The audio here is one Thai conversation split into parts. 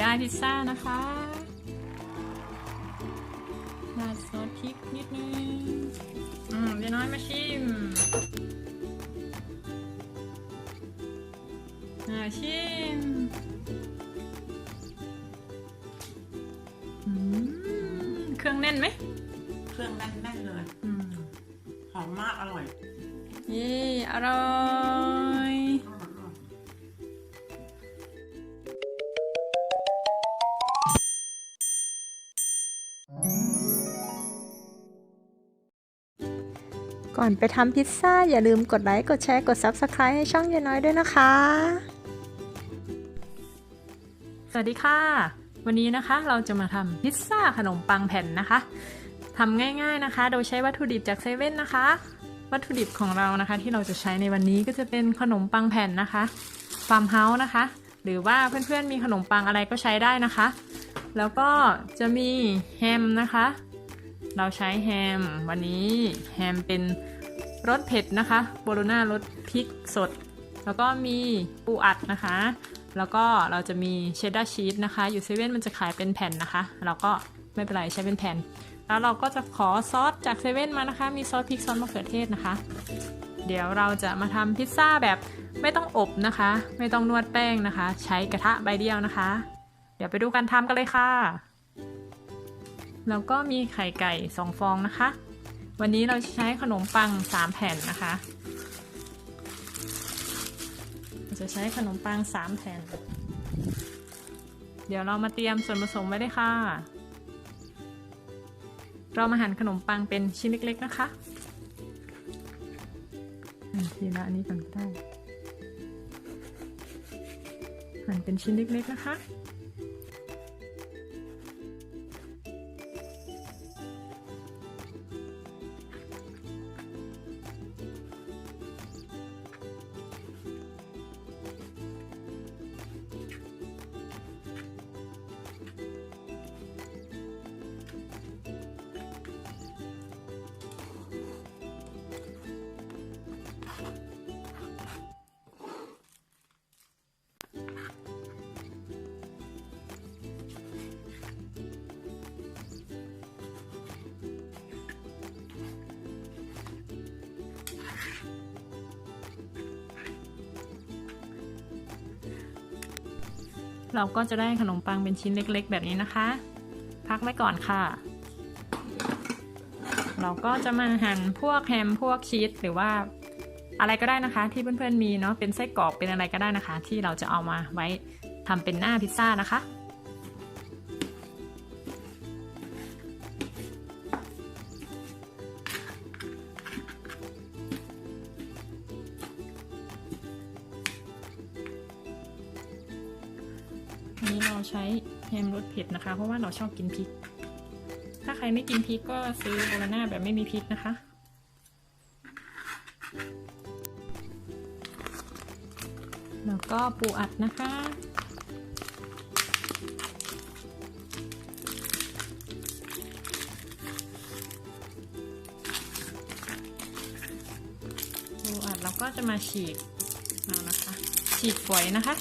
ได้พิซซ่านะคะราดซอสพริกนิดนึง อืมเดี๋ยวน้อยมาชิม อ่าชิม อืม เครื่องแน่นไหม เครื่องแน่นๆเลย อืม หอมมากอร่อย เย้อร่อย ก่อนไปทำพิซซ่า อย่าลืมกดไลค์ กดแชร์ กด Subscribe ให้ช่องยายน้อยด้วยนะคะ สวัสดีค่ะ วันนี้นะคะเราจะมาทำพิซซ่าขนมปังแผ่นนะคะทำง่าย ๆนะคะ โดยใช้วัตถุดิบจากเซเว่นนะคะ วัตถุดิบของเรานะคะ ที่เราจะใช้ในวันนี้ก็จะเป็นขนมปังแผ่นนะคะฟาร์มเฮาส์นะคะ หรือว่าเพื่อนๆมีขนมปังอะไรก็ใช้ได้นะคะ แล้วก็จะมีแฮมนะคะ เราใช้แฮม วันนี้แฮมเป็นรสเผ็ดนะคะโบโลน่ารสพริกสด แล้วก็มีปูอัดนะคะ แล้วก็เราจะมีเชดดาร์ชีสนะคะ อยู่เซเว่นมันจะขายเป็นแผ่นนะคะ เราก็ไม่เป็นไรใช้เป็นแผ่น แล้วเราก็จะขอซอสจากเซเว่นมานะคะ มีซอสพริกซอสมะเขือเทศนะคะ เดี๋ยวเราจะมาทำพิซซ่าแบบไม่ต้องอบนะคะ ไม่ต้องนวดแป้งนะคะ ใช้กระทะใบเดียวนะคะ เดี๋ยวไปดูกันทำกันเลยค่ะ แล้วก็มีไข่ไก่สองฟองนะคะ วันนี้เราจะใช้ขนมปังสามแผ่นนะคะเราจะใช้ขนมปังสามแผ่น เดี๋ยวเรามาเตรียมส่วนผสมไว้ได้ค่ะ เรามาหั่นขนมปังเป็นชิ้นเล็ก ๆ นะคะทีละอันนี้ก่อนก็ได้หั่นเป็นชิ้นเล็ก ๆ นะคะ เราก็จะได้ขนมปังเป็นชิ้นเล็กๆ แบบนี้นะคะ พักไว้ก่อนค่ะ เราก็จะมาหั่นพวกแฮมพวกชีสหรือว่าอะไรก็ได้นะคะ ที่เพื่อนๆมีเนาะเป็นไส้กรอกเป็นอะไรก็ได้นะคะ ที่เราจะเอามาไว้ทำเป็นหน้าพิซซ่านะคะ ใช้แฮมรสเผ็ดนะคะ เพราะว่าเราชอบกินพริก ถ้าใครไม่กินพริกก็ซื้อโบโลน่าแบบไม่มีพริกนะคะ แล้วก็ปูอัดนะคะปูอัดเราก็จะมาฉีกเอานะคะ ฉีกฝอยนะคะ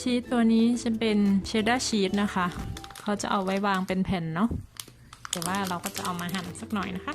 ชีสตัวนี้จะเป็นเชดดาร์ชีสนะคะ เขาจะเอาไว้วางเป็นแผ่นเนาะแต่ว่าเราก็จะเอามาหั่นสักหน่อยนะคะ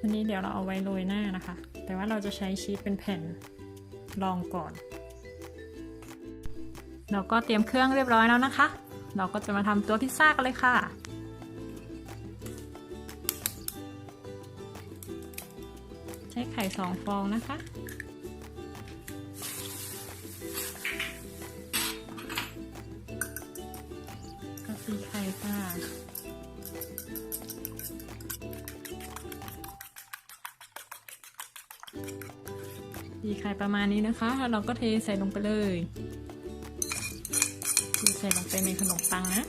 วันนี้เดี๋ยวเราเอาไว้โรยหน้านะคะ แต่ว่าเราจะใช้ชีสเป็นแผ่นรองก่อน เราก็เตรียมเครื่องเรียบร้อยแล้วนะคะ เราก็จะมาทำตัวพิซซ่ากันเลยค่ะใช้ไข่สองฟองนะคะ ส่ประมาณนี้นะคะแล้วเราก็เทใส่ลงไปเลยใส่ลงไปในขนมปังนะ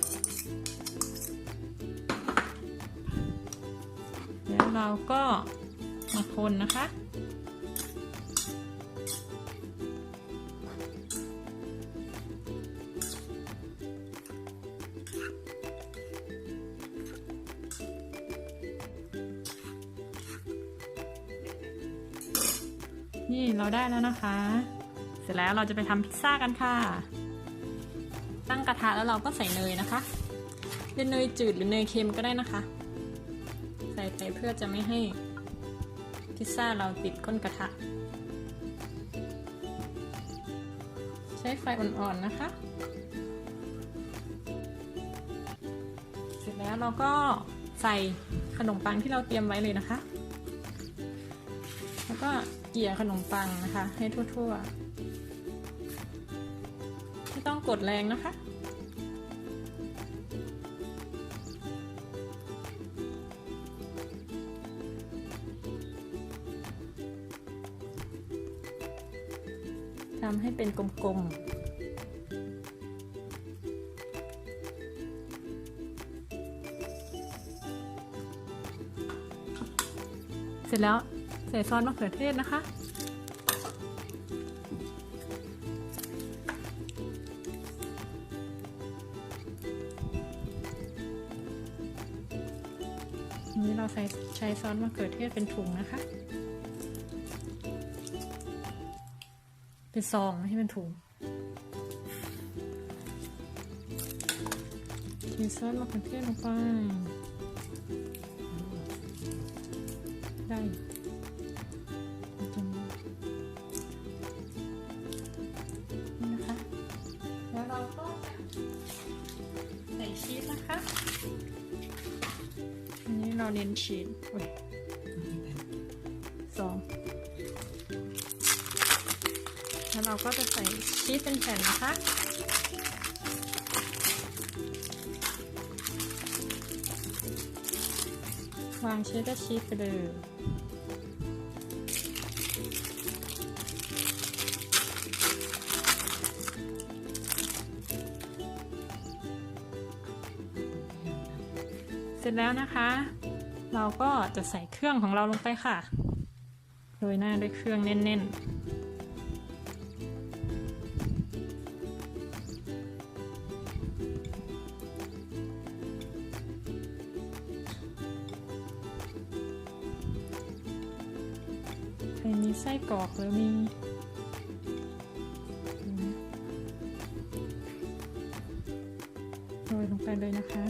แล้วเราก็มาคนนะคะ นะคะ เสร็จแล้วเราจะไปทำพิซซ่ากันค่ะ ตั้งกระทะแล้วเราก็ใส่เนยนะคะเป็นเนยจืดหรือเนยเค็มก็ได้นะคะ ใส่ไปเพื่อจะไม่ให้พิซซ่าเราติดก้นกระทะ ใช้ไฟอ่อนๆนะคะ เสร็จแล้วเราก็ใส่ขนมปังที่เราเตรียมไว้เลยนะคะ ก็เกี่ยขนมปังนะคะ ให้ทั่วๆ ไม่ต้องกดแรงนะคะ ทำให้เป็นกลมๆเสร็จแล้ว ใส่ซอสมะเขือเทศนะคะอันนี้เราใส่ใช้ซอสมะเขือเทศเป็นถุงนะคะ เป็นซองไม่ใช่เป็นถุงเทซอสมะเขือเทศลงไปได้ เราเน้นชีสสองแล้วเราก็จะใส่ชีสเป็นแผ่นนะคะวางเชดดาร์ชีสไปเลยเสร็จแล้วนะคะ เราก็จะใส่เครื่องของเราลงไปค่ะโรยหน้าด้วยเครื่องแน่นๆใครมีไส้กรอกหรือมีโรยลงไปเลยนะคะ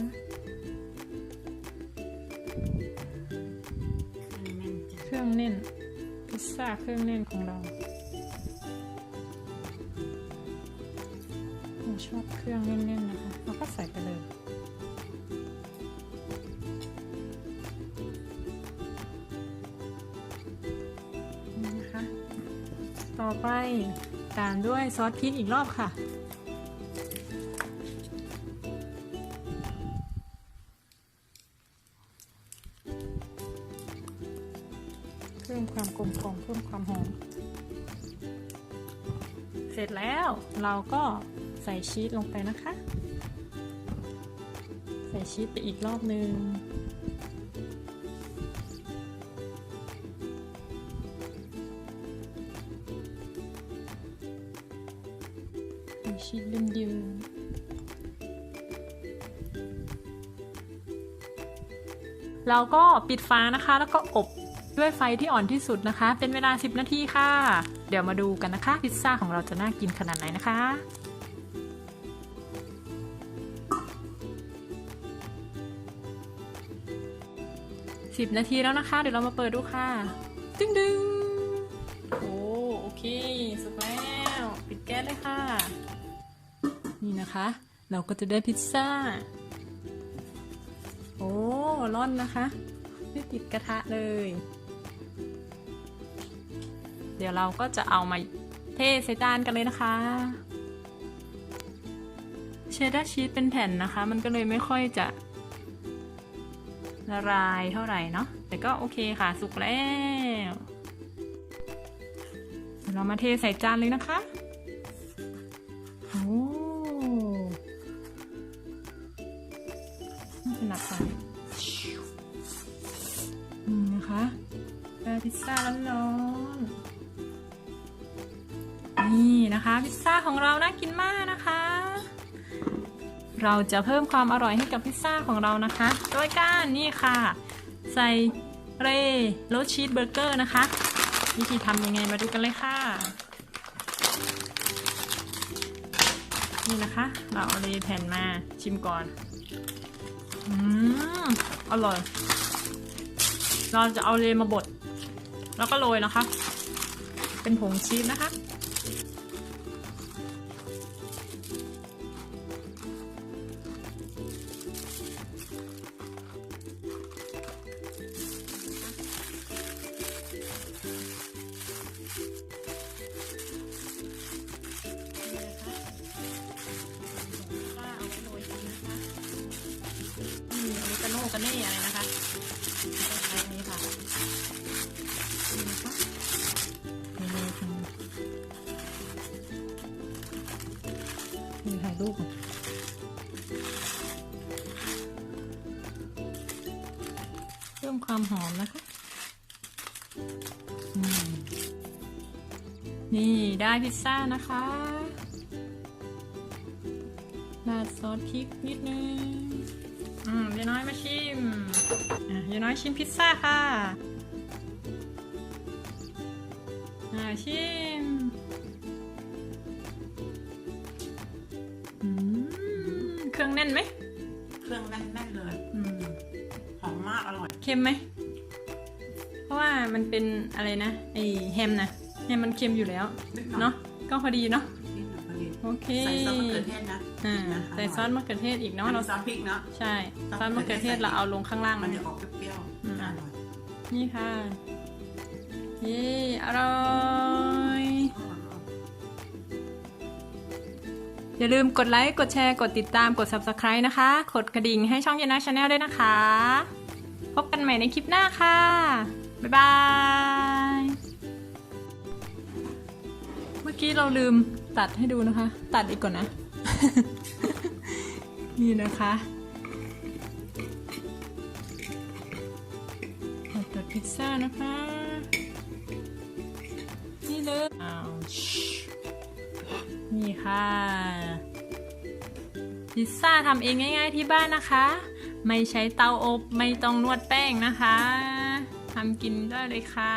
่าเครื่องเล่นของเราเราชอบเครื่องเล่นๆนะคะเราก็ใส่ไปเลยนี่นะคะ ต่อไปตามด้วยซอสพริกอีกรอบค่ะ ใส่ชีสลงไปนะคะ ใส่ชีสไปอีกรอบนึงใส่ชีสเยืมๆเราก็ปิดฟ้านะคะ แล้วก็อบด้วยไฟที่อ่อนที่สุดนะคะ เป็นเวลา 10 นาทีค่ะ เดี๋ยวมาดูกันนะคะ พิซซ่าของเราจะน่ากินขนาดไหนนะคะ สิบนาทีแล้วนะคะ เดี๋ยวเรามาเปิดดูค่ะ ดึงดึงโอ้โอเค สุกแล้ว ปิดแก๊สเลยค่ะ นี่นะคะ เราก็จะได้พิซซ่า โอ้ร่อนนะคะไม่ติดกระทะเลย เดี๋ยวเราก็จะเอามาเทใส่จานกันเลยนะคะเชดดาร์ชีสเป็นแผ่นนะคะ มันก็เลยไม่ค่อยจะ ละลายเท่าไหร่เนาะแต่ก็โอเคค่ะสุกแล้วเดี๋ยวเรามาเทใส่จานเลยนะคะโอ้ไม่ถนัดไปนี่นะคะได้พิซซ่าร้อนๆนี่นะคะ พิซซ่าของเราน่ากินมากนะคะ เราจะเพิ่มความอร่อยให้กับพิซซ่าของเรานะคะ โดยการนี่ค่ะ ใส่เรย์รสชีสเบอร์เกอร์นะคะ วิธีทำยังไงมาดูกันเลยค่ะ นี่นะคะ เราเอาเลยแผ่นมาชิมก่อน อืมอร่อย เราจะเอาเลยมาบด แล้วก็โรยนะคะ เป็นผงชีสนะคะ อเมริกาโน่กันนี่อะไรนะคะต้องใช้อันนี้ค่ะนี่นะคะนี่เลยค่ะนี่ถ่ายรูปก่อนเพิ่มความหอมนะคะอืมนี่ได้พิซซ่านะคะราดซอสพริกนิดนึง อืมยายน้อยมาชิมอะยายน้อยชิมพิซซ่าค่ะอ่าชิมอืมเครื่องแน่นไหมเครื่องแน่นๆเลยอืมหอมมากอร่อย เค็มไหม เพราะว่ามันเป็นอะไรนะไอแฮมนะแฮมมันเค็มอยู่แล้ว นิดหน่อย เนาะก็พอดีเนาะ นิดหน่อยพอดีโอเค ใส่ซอสมะเขือเทศนะ อ่านะใส่ซอสมะเขือเทศอีกเนาะเนาะเราเราซอสพริกเนาะใช่ซอสซอสมะเขือเทศเราเอาลงข้างล่างมันนะจะออกเปรี้ยวอืมๆอร่อยนี่ค่ะเย้อร่อยอย่าลืมกดไลค์กดแชร์กดติดตามกด subscribe นะคะ กดกระดิ่งให้ช่องยานาชาแนลด้วยนะคะ พบกันใหม่ในคลิปหน้าค่ะ บ๊ายบาย เมื่อกี้เราลืมตัดให้ดูนะคะ ตัดอีกก่อนนะ นี่นะคะเราตัดพิซซ่านะคะ นี่เลยอ้าวนี่ค่ะ พิซซ่าทำเองง่ายๆที่บ้านนะคะ ไม่ใช้เตาอบ ไม่ต้องนวดแป้งนะคะทำกินได้เลยค่ะ